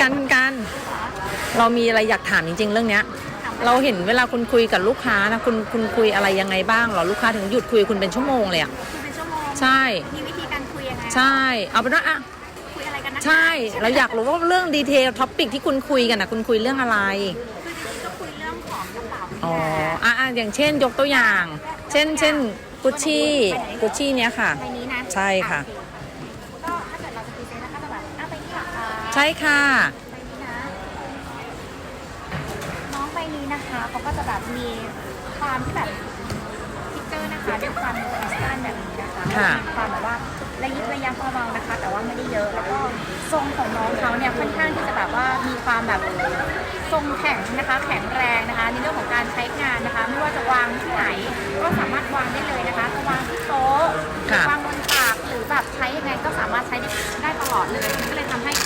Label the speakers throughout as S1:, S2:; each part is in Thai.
S1: กันคุณกันเรามีอะไรอยากถามจริง ๆ เรื่องเนี้ย เราเห็นเวลาคุณคุยกับลูกค้านะคุณคุณคุยอะไรยังไงบ้างเหรอลูกค้าถึงหยุดคุยคุณเป็นชั่วโมงเลยอะ
S2: คุยเป็นชั่วโมง
S1: ใช่
S2: มีวิธีการคุยยังไง
S1: ใช่ เอาเป็นว่าอะ
S2: คุยอะไรกันนะ
S1: ใช่ เราอยากรู้ว่าเรื่องดีเทลท็อปิกที่คุณคุยกันนะคุณคุยเรื่องอะไร
S2: คือจริงๆก็คุยเรื่องของกระเป๋านี่
S1: อ๋อ
S2: แหละ
S1: อะอะอย่างเช่นยกตัวอย่าง เช่นเช่นกุชชี่กุชชี่เนี้ยค่ะ
S2: ใบนี้นะ
S1: ใช่ค่ะ
S2: ใช่
S1: ค่ะ
S2: ใบนี้นะน้องใบนี้นะคะเขาก็จะแบบมีความที่แบบพิกเจอร์นะคะด้วยความคริสตัลแบบนี้นะคะ
S1: ค่ะ
S2: มีความแบบว่าระยิบระยับเบาๆนะคะ แต่ว่าไม่ได้เยอะแล้วก็ทรงของน้องเขาเนี่ยค่อนข้างที่จะแบบว่ามีความแบบทรงแข็งนะคะ แข็งแรงนะคะในเรื่องของการใช้งานนะคะ ไม่ว่าจะวางที่ไหน ก็สามารถวางได้เลยนะคะจะวางที่โต๊ะ
S1: ค่ะ
S2: วางบนปากหรือแบบใช้ยังไงก็สามารถใช้ได้ได้ตลอดเลยมันก็เลยทำให้รุ่นเนี้ย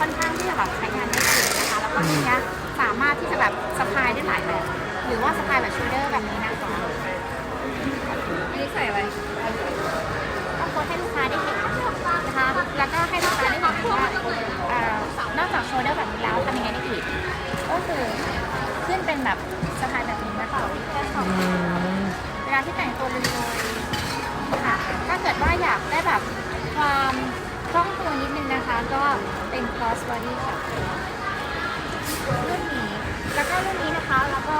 S2: ค่อนข้างที่จะแบบใช้งานได้ดีนะคะ แล้วก็รุ่นเนี้ยสามารถที่จะแบบสะพายได้หลายแบบ หรือว่าสะพายแบบโชเดอร์แบบนี้นะคะอันนี้ใส่อะไรต้องโพสให้ลูกค้าได้เห็นนะคะ แล้วก็ให้ลูกค้าได้เห็นว่าเอ่อนอกจากโชเดอร์แบบนี้แล้วทำยังไงได้อีก ก็คือขึ้นเป็นแบบสะพายแบบนี้นะคะ
S1: อืม
S2: เวลาที่แต่งตัวลุยๆค่ะ ถ้าเกิดว่าอยากได้แบบ นิดนึงนะคะ ก็เป็น cross body ค่ะรุ่นนี้แล้วก็รุ่นนี้นะคะแล้วก็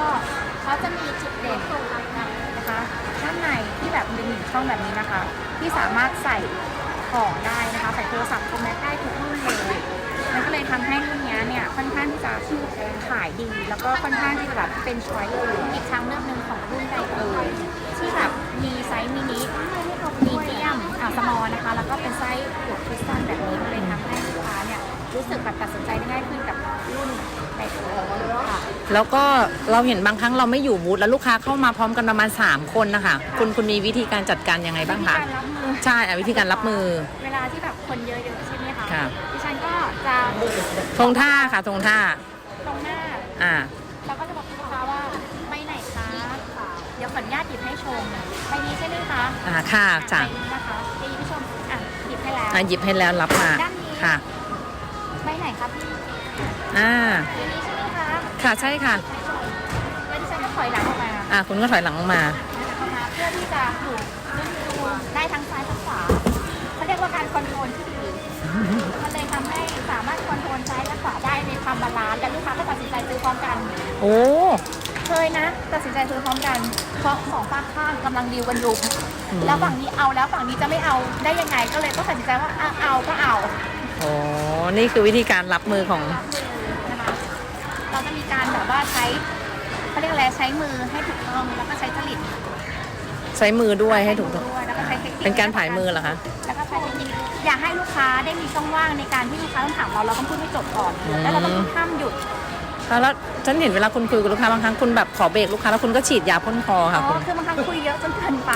S2: เขาจะมีจุดเด่นนะคะด้านในที่แบบเป็นหนึ่งช่องแบบนี้นะคะ ที่สามารถใส่ของได้นะคะใส่โทรศัพท์คอมแมทได้ทุกรุ่นเลยมันก็เลยทำให้รุ่นนี้เนี่ยค่อนข้างที่จะขายดี แล้วก็ค่อนข้างที่จะแบบเป็นช้อยอีกทางเลือกหนึ่งของรุ่นใดเอ่ย ที่แบบมีไซส์มินิมีเดียมอ่าสมอลนะคะ แล้วก็เป็นไซส์หยกคริสตัลแบบนี้ก็เลยทำให้ลูกค้าเนี่ยรู้สึกแบบตัดสินใจได้ง่ายขึ้นกับรุ่นใดเอ่ยค่ะ
S1: แล้วก็เราเห็นบางครั้งเราไม่อยู่บูธแล้วลูกค้าเข้ามาพร้อมกันประมาณ 3 คนนะคะคุณคุณมีวิธีการจัดการยังไงบ้างคะ
S2: วิธีการรับมือ
S1: ใช่อะวิธีการรับมือ
S2: เวลาที่แบบคนเยอะๆใช่ไหมคะ
S1: ค่ะ
S2: ดิฉันก็จะ
S1: ทงท่าค่ะทงท่า
S2: ตรงหน้า
S1: อ่า
S2: เราก็จะบอกลูกค้าว่าไปไหนคะ เดี๋ยวขออ นุญาตหยิบให้ชมไปนี้ใช่ไหมคะ
S1: อ่าค่ะจ้ะ
S2: ไปนี้นะคะไปหยิบให้ชมอะหยิบให้แล้ว
S1: อะหยิบให้แล้วรับมา
S2: ด้านนี้
S1: ค่ะ
S2: ไปไหนคะพี่
S1: อ่า
S2: ไปนี้ใช่ไหมคะ
S1: ค่ะใช่ค่ะ
S2: แล้วดิฉันก็ถอยหลังออกมา
S1: อ่าคุณก็ถอยหลังลงมา
S2: เข้ามาเพื่อที่จะดูดูได้ทั้งซ้ายทั้งขวาเขาเรียกว่าการคอนโทรลที่ดีมันเลยทำให้สามารถคอนโทรลซ้ายและขวาได้ในความบาลานซ์และลูกค้าก็ตัดสินใจซื้อพร้อมกัน
S1: โอ้
S2: เคยนะ ตัดสินใจซื้อพร้อมกัน เพราะสองฝั่งข้างกำลังดีลกันอยู่
S1: อืม
S2: แล้วฝั่งนี้เอาแล้วฝั่งนี้จะไม่เอาได้ยังไงก็เลยต้องตัดสินใจว่าอะเอาก็เอา
S1: โอ้นี่คือวิธีการรับมือของ
S2: รับมือนะคะเราจะมีการแบบว่าใช้เขาเรียกอะไรใช้มือให้ถูกต้องแล้วก็ใช้จริต
S1: ใช้มือด้วยให้ถูกต้อง
S2: ด้วยแล้วก็ใช้เทคนิค
S1: เป็นการผายมือเหรอคะ
S2: แล้วก็ใช้เทคนิคอยากให้ลูกค้าได้มีช่องว่างในการที่ลูกค้าต้องถามเราเราต้องพูดให้จบก่อน แล้วเราต้องพูดห้ามหยุด
S1: แล้วฉันเห็นเวลาคุณคุยกับลูกค้าบางครั้งคุณแบบขอเบรกลูกค้าแล้วคุณก็ฉีดยาพ่นคอ
S2: อ๋
S1: ค่ะ
S2: อ
S1: คุณ
S2: คือบางครั้งคุยเยอะจนเกินไป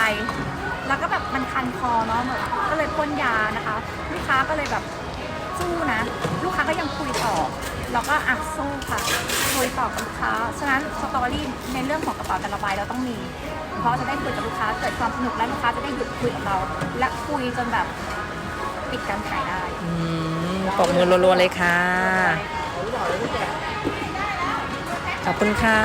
S2: แล้วก็แบบมันคันคอเนาะเหมือนก็เลยพ่นยานะคะ ลูกค้าก็เลยแบบสู้นะ ลูกค้าก็ยังคุยต่อ เราก็อะสู้ค่ะคุยต่อกับลูกค้า ฉะนั้นสตอรี่ในเรื่องของกระเป๋าแต่ละใบเราต้องมี เพราะจะได้คุยกับลูกค้าเกิดความสนุกและลูกค้าจะได้หยุดคุยกับเรา และคุยจนแบบปิดการขายได้
S1: อืมปรบมือรัวๆเลยค่ะขอบ คุณค่ะ